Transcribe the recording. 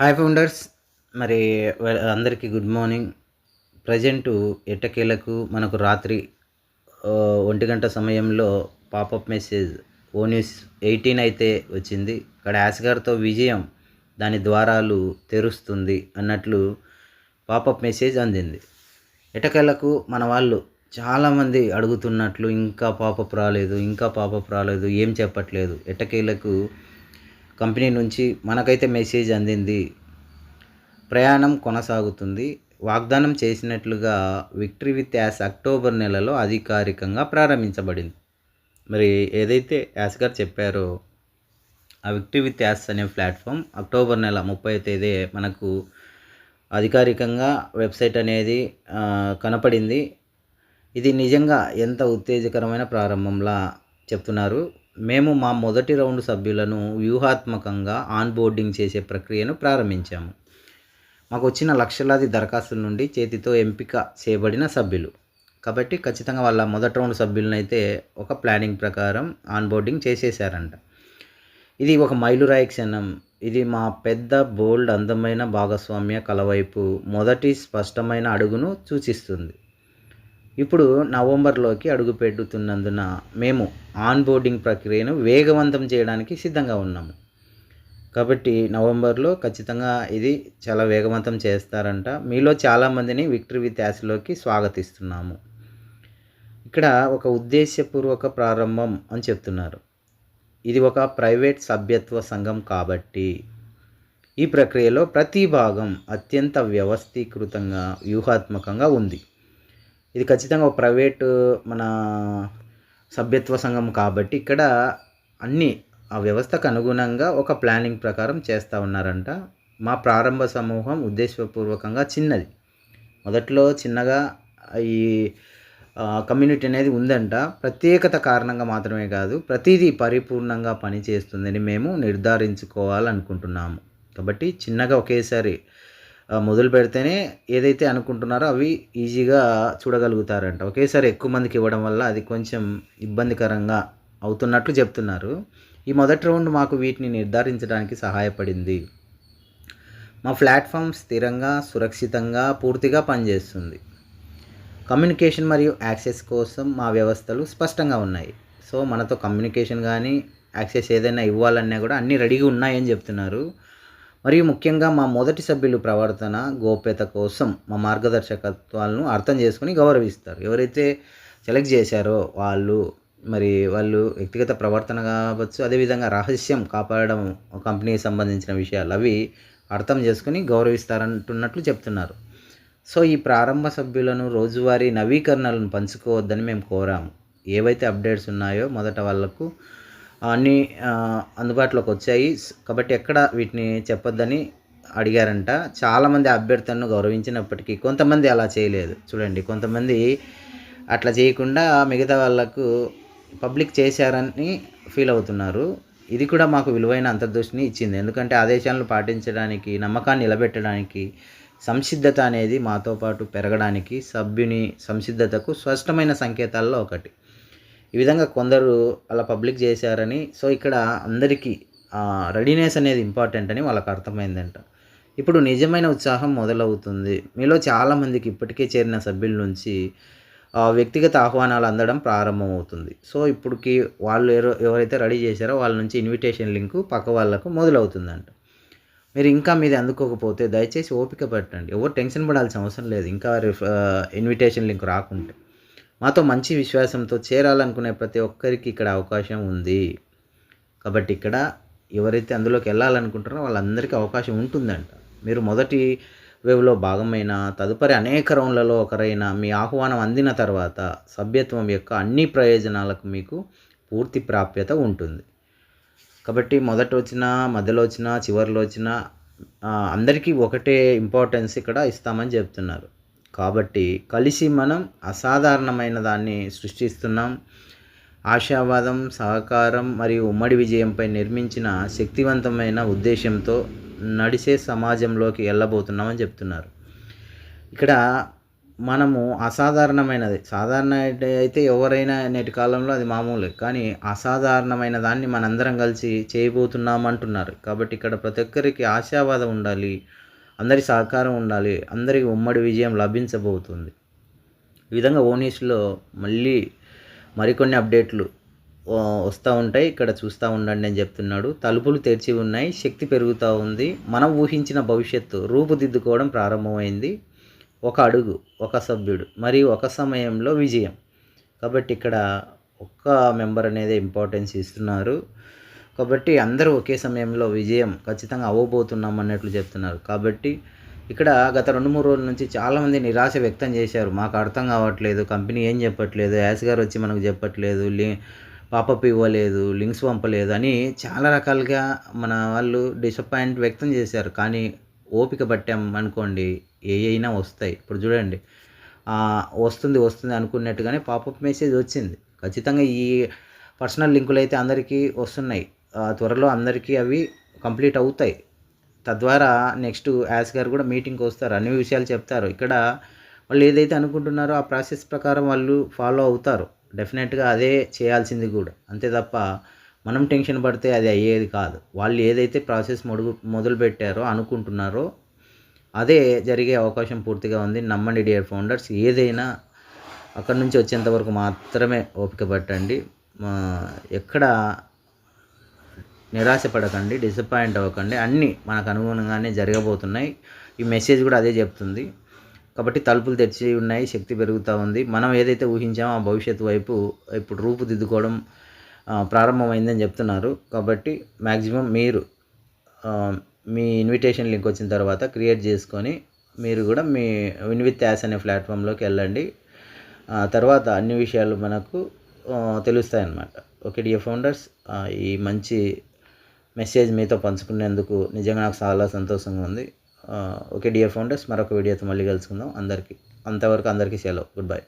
Hi founders మరి అందరికీ good morning present ఎట్టకేలకు మనకు రాత్రి ఒంటి గంట సమయంలో పాపప్ మెసేజ్ ఓ న్యూస్ ఎయిటీన్ అయితే వచ్చింది. ఇక్కడ యాస్గార్తో విజయం దాని ద్వారాలు తెరుస్తుంది అన్నట్లు పాపప్ మెసేజ్ అందింది. ఎటకేలకు మన వాళ్ళు చాలామంది అడుగుతున్నట్లు ఇంకా పాపప్ రాలేదు ఇంకా పాపప్ రాలేదు ఏం చెప్పట్లేదు. ఎటకేలకు కంపెనీ నుంచి మనకైతే మెసేజ్ అందింది. ప్రయాణం కొనసాగుతుంది. వాగ్దానం చేసినట్లుగా విక్టరీ విత్ యాస్ అక్టోబర్ నెలలో అధికారికంగా ప్రారంభించబడింది. మరి ఏదైతే యాస్ గారు చెప్పారో ఆ విక్టరీ విత్ యాస్ అనే ప్లాట్ఫామ్ అక్టోబర్ నెల ముప్పై తేదీ మనకు అధికారికంగా వెబ్సైట్ అనేది కనపడింది. ఇది నిజంగా ఎంత ఉత్తేజకరమైన ప్రారంభంలా చెప్తున్నారు. మేము మా మొదటి రౌండ్ సభ్యులను వ్యూహాత్మకంగా ఆన్బోర్డింగ్ చేసే ప్రక్రియను ప్రారంభించాము. మాకు వచ్చిన లక్షలాది దరఖాస్తుల నుండి చేతితో ఎంపిక చేయబడిన సభ్యులు. కాబట్టి ఖచ్చితంగా వాళ్ళ మొదటి రౌండ్ సభ్యులనైతే ఒక ప్లానింగ్ ప్రకారం ఆన్బోర్డింగ్ చేసేసారంట ఇది ఒక మైలురాయి క్షణం. ఇది మా పెద్ద బోల్డ్ అందమైన భాగస్వామ్య కలవైపు మొదటి స్పష్టమైన అడుగును సూచిస్తుంది. ఇప్పుడు నవంబర్లోకి అడుగు పెడుతున్నందున మేము ఆన్బోర్డింగ్ ప్రక్రియను వేగవంతం చేయడానికి సిద్ధంగా ఉన్నాము. కాబట్టి నవంబర్లో ఖచ్చితంగా ఇది చాలా వేగవంతం చేస్తారంట. మీలో చాలామందిని విక్టరీ విత్ యాస్లోకి స్వాగతిస్తున్నాము. ఇక్కడ ఒక ఉద్దేశపూర్వక ప్రారంభం అని చెప్తున్నారు. ఇది ఒక ప్రైవేట్ సభ్యత్వ సంఘం కాబట్టి ఈ ప్రక్రియలో ప్రతి భాగం అత్యంత వ్యవస్థీకృతంగా వ్యూహాత్మకంగా ఉంది. ఇది ఖచ్చితంగా ఒక ప్రైవేటు మన సభ్యత్వ సంఘం కాబట్టి ఇక్కడ అన్ని ఆ వ్యవస్థకు అనుగుణంగా ఒక ప్లానింగ్ ప్రకారం చేస్తూ ఉన్నారంట. మా ప్రారంభ సమూహం ఉద్దేశపూర్వకంగా చిన్నది. మొదట్లో చిన్నగా ఈ కమ్యూనిటీ అనేది ఉందంట. ప్రత్యేకత కారణంగా మాత్రమే కాదు ప్రతిదీ పరిపూర్ణంగా పనిచేస్తుందని మేము నిర్ధారించుకోవాలనుకుంటున్నాము. కాబట్టి చిన్నగా ఒకేసారి మొదలు పెడితేనే ఏదైతే అనుకుంటున్నారో అవి ఈజీగా చూడగలుగుతారంట. ఒకేసారి ఎక్కువ మందికి ఇవ్వడం వల్ల అది కొంచెం ఇబ్బందికరంగా అవుతున్నట్లు చెప్తున్నారు. ఈ మొదటి రౌండ్ మాకు వీటిని నిర్ధారించడానికి సహాయపడింది. మా ప్లాట్ఫామ్ స్థిరంగా సురక్షితంగా పూర్తిగా పనిచేస్తుంది. కమ్యూనికేషన్ మరియు యాక్సెస్ కోసం మా వ్యవస్థలు స్పష్టంగా ఉన్నాయి. సో మనతో కమ్యూనికేషన్ కానీ యాక్సెస్ ఏదైనా ఇవ్వాలన్నా కూడా అన్నీ రెడీగా ఉన్నాయని చెప్తున్నారు. మరియు ముఖ్యంగా మా మొదటి సభ్యులు ప్రవర్తన గోప్యత కోసం మా మార్గదర్శకత్వాలను అర్థం చేసుకుని గౌరవిస్తారు. ఎవరైతే సెలెక్ట్ చేశారో వాళ్ళు మరి వాళ్ళు వ్యక్తిగత ప్రవర్తన కావచ్చు అదేవిధంగా రహస్యం కాపాడడం కంపెనీకి సంబంధించిన విషయాలు అవి అర్థం చేసుకుని గౌరవిస్తారంటున్నట్లు చెప్తున్నారు. సో ఈ ప్రారంభ సభ్యులను రోజువారీ నవీకరణలను పంచుకోవద్దని మేము కోరాము. ఏవైతే అప్డేట్స్ ఉన్నాయో మొదట వాళ్ళకు అన్నీ అందుబాటులోకి వచ్చాయి. కాబట్టి ఎక్కడ వీటిని చెప్పొద్దని అడిగారంట. చాలామంది అభ్యర్థులను గౌరవించినప్పటికీ కొంతమంది అలా చేయలేదు. చూడండి కొంతమంది అట్లా చేయకుండా మిగతా వాళ్ళకు పబ్లిక్ చేశారని ఫీల్ అవుతున్నారు. ఇది కూడా మాకు విలువైన అంతర్దృష్టిని ఇచ్చింది. ఎందుకంటే ఆదేశాలను పాటించడానికి నమ్మకాన్ని నిలబెట్టడానికి సంసిద్ధత అనేది మాతో పాటు పెరగడానికి సభ్యుని సంసిద్ధతకు స్పష్టమైన సంకేతాల్లో ఒకటి. ఈ విధంగా కొందరు అలా పబ్లిక్ చేశారని సో ఇక్కడ అందరికీ రెడీనెస్ అనేది ఇంపార్టెంట్ అని వాళ్ళకి అర్థమైందంట. ఇప్పుడు నిజమైన ఉత్సాహం మొదలవుతుంది. మీలో చాలామందికి ఇప్పటికే చేరిన సభ్యుల నుంచి వ్యక్తిగత ఆహ్వానాలు అందడం ప్రారంభమవుతుంది. సో ఇప్పటికి వాళ్ళు ఎవరైతే రెడీ చేశారో వాళ్ళ నుంచి ఇన్విటేషన్ లింకు పక్క వాళ్ళకు మొదలవుతుందంట. మీరు ఇంకా మీది అందుకోకపోతే దయచేసి ఓపిక పట్టండి. ఎవరు టెన్షన్ పడాల్సిన అవసరం లేదు. ఇంకా రిఫ ఇన్విటేషన్ లింక్ రాకుంటే. మాతో మంచి విశ్వాసంతో చేరాలనుకునే ప్రతి ఒక్కరికి ఇక్కడ అవకాశం ఉంది. కాబట్టి ఇక్కడ ఎవరైతే అందులోకి వెళ్ళాలనుకుంటారో వాళ్ళందరికీ అవకాశం ఉంటుందంట. మీరు మొదటి వేవ్లో భాగమైన తదుపరి అనేక రౌండ్లలో ఒకరైన మీ ఆహ్వానం అందిన తర్వాత సభ్యత్వం యొక్క అన్ని ప్రయోజనాలకు మీకు పూర్తి ప్రాప్యత ఉంటుంది. కాబట్టి మొదట వచ్చిన మధ్యలో వచ్చిన చివరిలో వచ్చిన అందరికీ ఒకటే ఇంపార్టెన్స్ ఇక్కడ ఇస్తామని చెప్తున్నారు. కాబట్టి కలిసి మనం అసాధారణమైన దాన్ని సృష్టిస్తున్నాం. ఆశావాదం సహకారం మరియు ఉమ్మడి విజయంపై నిర్మించిన శక్తివంతమైన ఉద్దేశంతో నడిసే సమాజంలోకి వెళ్ళబోతున్నామని చెప్తున్నారు. ఇక్కడ మనము అసాధారణమైనది. సాధారణ అయితే ఎవరైనా నేటి కాలంలో అది మామూలే. కానీ అసాధారణమైన దాన్ని మనందరం కలిసి చేయబోతున్నాం అంటున్నారు. కాబట్టి ఇక్కడ ప్రతి ఒక్కరికి ఆశావాదం ఉండాలి. అందరి సహకారం ఉండాలి అందరికి ఉమ్మడి విజయం లభించబోతుంది. ఈ విధంగా ఓనీస్లో మళ్ళీ మరికొన్ని అప్డేట్లు వస్తూ ఉంటాయి. ఇక్కడ చూస్తూ ఉండండి అని చెప్తున్నాడు. తలుపులు తెరిచి ఉన్నాయి శక్తి పెరుగుతూ ఉంది. మనం ఊహించిన భవిష్యత్తు రూపుదిద్దుకోవడం ప్రారంభమైంది. ఒక అడుగు ఒక సభ్యుడు మరియు ఒక సమయంలో విజయం. కాబట్టి ఇక్కడ ఒక్క మెంబర్ అనేది ఇంపార్టెన్స్ ఇస్తున్నారు. కాబట్టి అందరూ ఒకే సమయంలో విజయం ఖచ్చితంగా అవ్వబోతున్నాం అన్నట్లు చెప్తున్నారు. కాబట్టి ఇక్కడ గత రెండు మూడు రోజుల నుంచి చాలామంది నిరాశ వ్యక్తం చేశారు. మాకు అర్థం కావట్లేదు. కంపెనీ ఏం చెప్పట్లేదు. యాస్ గారు వచ్చి మనకు చెప్పట్లేదు. లీ పాపప్ ఇవ్వలేదు. లింక్స్ పంపలేదు అని చాలా రకాలుగా మన వాళ్ళు డిసప్పాయింట్ వ్యక్తం చేశారు. కానీ ఓపిక పట్టాం అనుకోండి. ఏ అయినా వస్తాయి. ఇప్పుడు చూడండి. వస్తుంది వస్తుంది అనుకున్నట్టుగానే పాపప్ మెసేజ్ వచ్చింది. ఖచ్చితంగా ఈ పర్సనల్ లింకులు అయితే అందరికీ వస్తున్నాయి. త్వరలో అందరికీ అవి కంప్లీట్ అవుతాయి. తద్వారా నెక్స్ట్ యాస్ గారు కూడా మీటింగ్కి వస్తారు. అన్ని విషయాలు చెప్తారు. ఇక్కడ వాళ్ళు ఏదైతే అనుకుంటున్నారో ఆ ప్రాసెస్ ప్రకారం వాళ్ళు ఫాలో అవుతారు. డెఫినెట్గా అదే చేయాల్సింది కూడా. అంతే తప్ప మనం టెన్షన్ పడితే అది అయ్యేది కాదు. వాళ్ళు ఏదైతే ప్రాసెస్ మొడుగు మొదలు పెట్టారో అనుకుంటున్నారో అదే జరిగే అవకాశం పూర్తిగా ఉంది. నమ్మండి డియర్ ఫౌండర్స్. ఏదైనా అక్కడి నుంచి వచ్చేంత వరకు మాత్రమే ఓపిక పట్టండి. ఎక్కడ నిరాశపడకండి డిసప్పాయింట్ అవ్వకండి. అన్నీ మనకు అనుగుణంగానే జరగబోతున్నాయి. ఈ మెసేజ్ కూడా అదే చెప్తుంది. కాబట్టి తలుపులు తెరిచి ఉన్నాయి శక్తి పెరుగుతూ ఉంది. మనం ఏదైతే ఊహించామో ఆ భవిష్యత్తు వైపు ఇప్పుడు రూపుదిద్దుకోవడం ప్రారంభమైందని చెప్తున్నారు. కాబట్టి మ్యాక్సిమం మీరు మీ ఇన్విటేషన్ లింక్ వచ్చిన తర్వాత క్రియేట్ చేసుకొని మీరు కూడా మీ విన్ విత్ యాస్ అనే ప్లాట్ఫామ్లోకి వెళ్ళండి. తర్వాత అన్ని విషయాలు మనకు తెలుస్తాయి అన్నమాట ఓకే డియర్ ఫౌండర్స్ ఈ మంచి మెసేజ్ మీతో పంచుకునేందుకు నిజంగా నాకు చాలా సంతోషంగా ఉంది. ఓకే డియర్ ఫౌండర్స్ మరొక వీడియోతో మళ్ళీ కలుసుకుందాం. అందరికీ అంతవరకు అందరికీ సెలవు. Good bye.